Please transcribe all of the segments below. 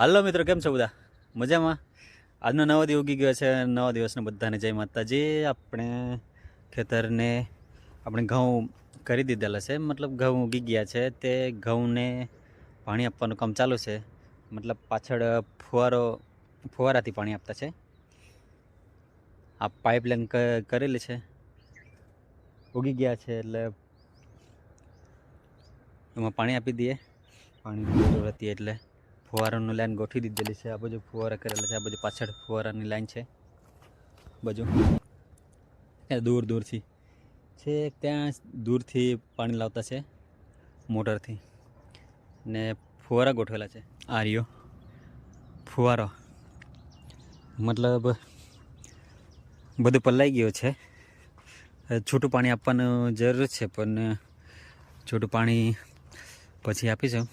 હાલો મિત્રો, કેમ છો બધા? મજામાં? આજનો નવો દિવસ ઉગી ગયો છે. નવા દિવસને બધાને જય માતાજી. આપણે ખેતરને આપણે ઘઉં કરી દીધેલા છે. મતલબ ઘઉં ઉગી ગયા છે. તે ઘઉંને પાણી આપવાનું કામ ચાલુ છે. મતલબ પાછળ ફુવારો, ફુવારાથી પાણી આપતા છે. આ પાઇપલાઇન કરેલી છે. ઉગી ગયા છે એટલે એમાં પાણી આપી દઈએ. પાણીની જરૂર એટલે ફુવારાનું લાઈન ગોઠવી દીધેલી છે. આ બાજુ ફુવારા કરેલા છે. આ બાજુ પાછળ ફુવારાની લાઈન છે. બાજુ. દૂર દૂરથી. છે ત્યાં દૂરથી પાણી લાવતા છે મોટરથી. ને ફુવારા ગોઠવેલા છે. આ રહ્યો ફુવારો. મતલબ બધું પલાઈ ગયું છે. છૂટું પાણી આપવાનું જરૂર છે, પણ છૂટું પાણી પછી આપીશું.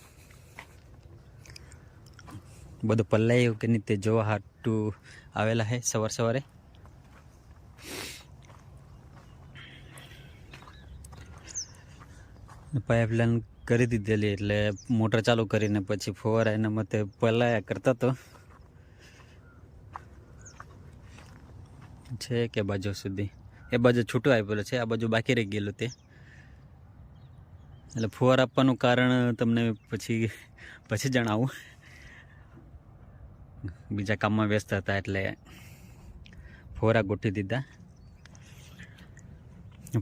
બધું પલ્લાઈ કે નહીં તે જોવા હાટું આવેલા હે સવાર સવારે. પાઇપલાઇન કરી દીધેલી એટલે મોટર ચાલુ કરીને પછી ફુવારા એના મતે પલાયા કરતા તો. છે કે બાજુ સુધી? એ બાજુ છૂટું આપેલું છે, આ બાજુ બાકી રહી ગયેલું તે. એટલે ફુવાર આપવાનું કારણ તમને પછી પછી જણાવું. બીજા કામમાં વ્યસ્ત હતા એટલે ફુવારા ગોઠવી દીધા.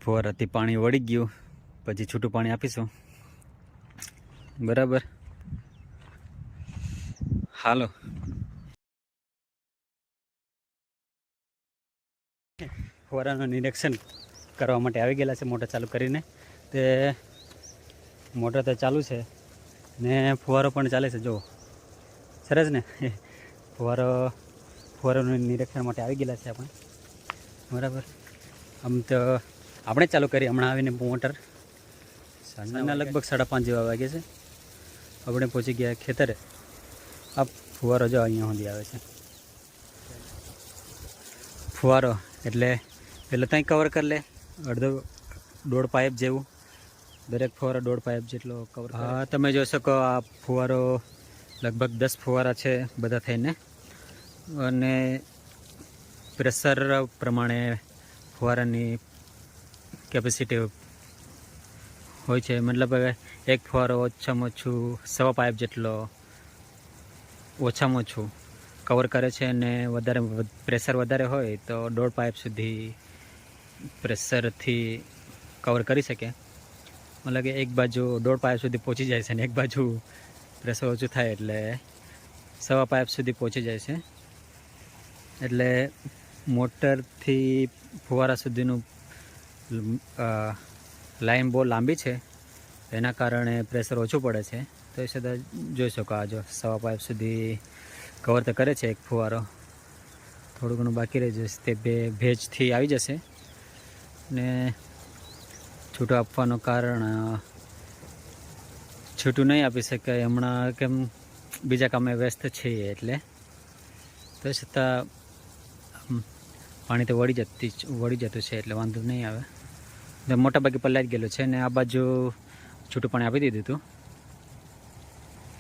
ફુવારાથી પાણી વળી ગયું. પછી છૂટું પાણી આપીશું. બરાબર? હાલો. ફુવારાનું નિરીક્ષણ કરવા માટે આવી ગયેલા છે મોટર ચાલુ કરીને. તે મોટર તો ચાલુ છે ને ફુવારો પણ ચાલે છે જો સરસ ને? ફુવારો ફુવારોનું નિરીક્ષણ માટે આવી ગયેલા છે આપણે. બરાબર. આમ તો આપણે ચાલુ કરી હમણાં આવીને મોટર. સાંજના લગભગ સાડા પાંચ જેવા વાગે છે. આપણે પહોંચી ગયા ખેતરે. આ ફુવારો જો અહીંયા સુધી આવે છે. ફુવારો એટલે પહેલાં ત્યાં કવર કરી લે. અડધો દોઢ પાઇપ જેવું. દરેક ફુવારો દોઢ પાઇપ જેટલો કવર હા તમે જોઈ શકો આ ફુવારો લગભગ દસ ફુવારા છે બધા થઈને. અને પ્રેશર પ્રમાણે ફુવારાની કેપેસિટી હોય છે. મતલબ એક ફુવારો ઓછામાં ઓછું સવા પાઇપ જેટલો ઓછામાં ઓછું કવર કરે છે અને વધારે પ્રેશર વધારે હોય તો દોઢ પાઇપ સુધી પ્રેશરથી કવર કરી શકે. મતલબ કે એક બાજુ દોઢ પાઇપ સુધી પહોંચી જાય છે અને એક બાજુ પ્રેશર ઓછું થાય એટલે સવા પાઇપ સુધી પહોંચી જાય છે. એટલે મોટરથી ફુવારા સુધીનું લાઈન બહુ લાંબી છે. એના કારણે પ્રેશર ઓછું પડે છે. તો એ સદા જોઈ શકો આ જો સવા પાઇપ સુધી કવર તો કરે છે એક ફુવારો. થોડું ઘણું બાકી રહી જશે તે બે ભેજથી આવી જશે. ને છૂટો આપવાનું કારણ છૂટું નહીં આપી શકાય. હમણાં કેમ બીજા કામે વ્યસ્ત છીએ એટલે. તો છતાં પાણી તો વળી જતી વળી જતું છે એટલે વાંધો નહીં આવે. મોટાભાગે મોટા ભાગે પલ્લાઈ જ ગયેલું છે ને આ બાજુ છૂટું પાણી આપી દીધું હતું.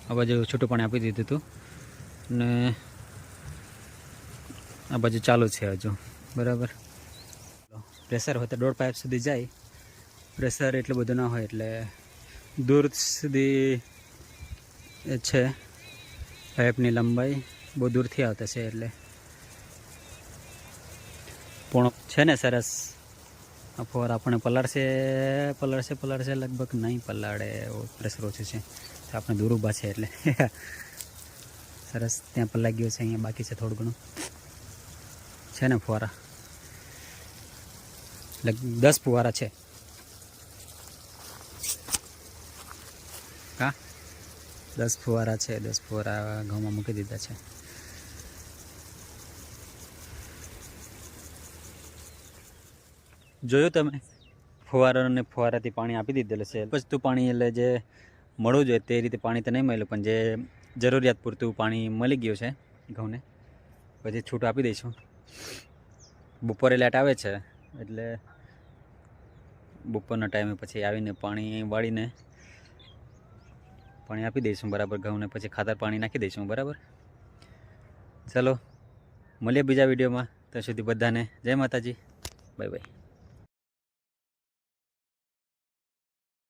આ બાજુ છૂટું પાણી આપી દીધું હતું. ને આ બાજુ ચાલુ છે હજુ. બરાબર? પ્રેશર હોય તો દોઢ પાઇપ સુધી જાય. પ્રેશર એટલું બધું ના હોય એટલે દૂર સુધી છે, પાઇપની લંબાઈ બહુ દૂરથી આવતા છે એટલે. પણ છે ને સરસ. આ ફોર આપણે પલાળશે પલાળશે પલાળશે, લગભગ નહીં પલાળે પ્રેશર ઓછું છે. આપણે દૂર ઊભા છે એટલે. સરસ, ત્યાં પલાઈ ગયો છે, અહીંયા બાકી છે થોડું ઘણું. છે ને ફુવારા? લગ, દસ ફુવારા છે. દસ ફુવારા છે, દસ ફુવારા ઘઉંમાં મૂકી દીધા છે. જોયું તમે? ફુવારાને ફુવારાથી પાણી આપી દીધેલું છે. પછતું પાણી એટલે જે મળવું જોઈએ તે રીતે પાણી તો નહીં મળ્યું, પણ જે જરૂરિયાત પૂરતું પાણી મળી ગયું છે ઘઉંને, પછી છૂટ આપી દઈશું. બપોરે લાઇટ આવે છે, એટલે બપોરના ટાઈમે પછી આવીને પાણી વાળીને પાણી આપી દઈશું, બરાબર? ઘઉંને પછી ખાતર પાણી નાખી દઈશું, બરાબર? ચલો, મળીએ બીજા વિડીયોમાં. ત્યાં સુધી બધાને જય માતાજી. Bye bye.